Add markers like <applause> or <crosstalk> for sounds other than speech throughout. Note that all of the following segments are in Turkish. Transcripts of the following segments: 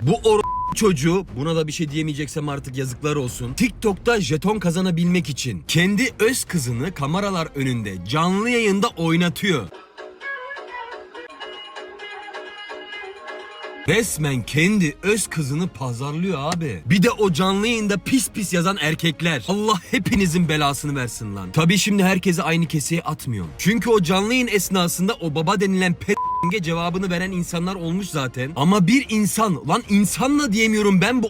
Bu or çocuğu buna da bir şey diyemeyeceksem artık yazıklar olsun. TikTok'ta jeton kazanabilmek için kendi öz kızını kameralar önünde canlı yayında oynatıyor. Resmen kendi öz kızını pazarlıyor abi. Bir de o canlı yayında pis pis yazan erkekler. Allah hepinizin belasını versin lan. Tabii şimdi herkesi aynı keseye atmıyor. Çünkü o canlı yayın esnasında o baba denilen Ge cevabını veren insanlar olmuş zaten. Ama bir insan, lan insanla diyemiyorum ben bu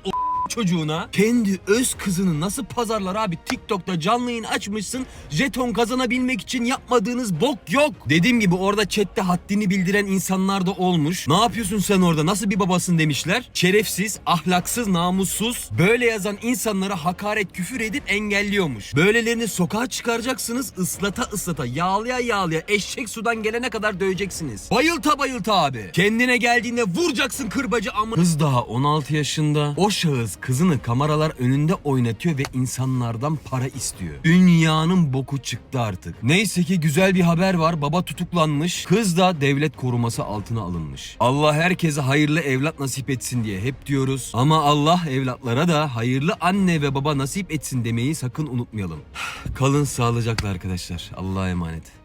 çocuğuna kendi öz kızını nasıl pazarlar abi TikTok'ta canlı yayın açmışsın jeton kazanabilmek için yapmadığınız bok yok. Dediğim gibi orada chatte haddini bildiren insanlar da olmuş. Ne yapıyorsun sen orada nasıl bir babasın demişler. Şerefsiz, ahlaksız, namussuz böyle yazan insanlara hakaret küfür edip engelliyormuş. Böylelerini sokağa çıkaracaksınız ıslata ıslata yağlaya yağlaya eşek sudan gelene kadar döveceksiniz. Bayılta bayılta abi. Kendine geldiğinde vuracaksın kırbacı amı. Kız daha 16 yaşında. O şahıs kızını kameralar önünde oynatıyor ve insanlardan para istiyor. Dünyanın boku çıktı artık. Neyse ki güzel bir haber var. Baba tutuklanmış. Kız da devlet koruması altına alınmış. Allah herkese hayırlı evlat nasip etsin diye hep diyoruz. Ama Allah evlatlara da hayırlı anne ve baba nasip etsin demeyi sakın unutmayalım. <sighs> Kalın sağlıcakla arkadaşlar. Allah'a emanet.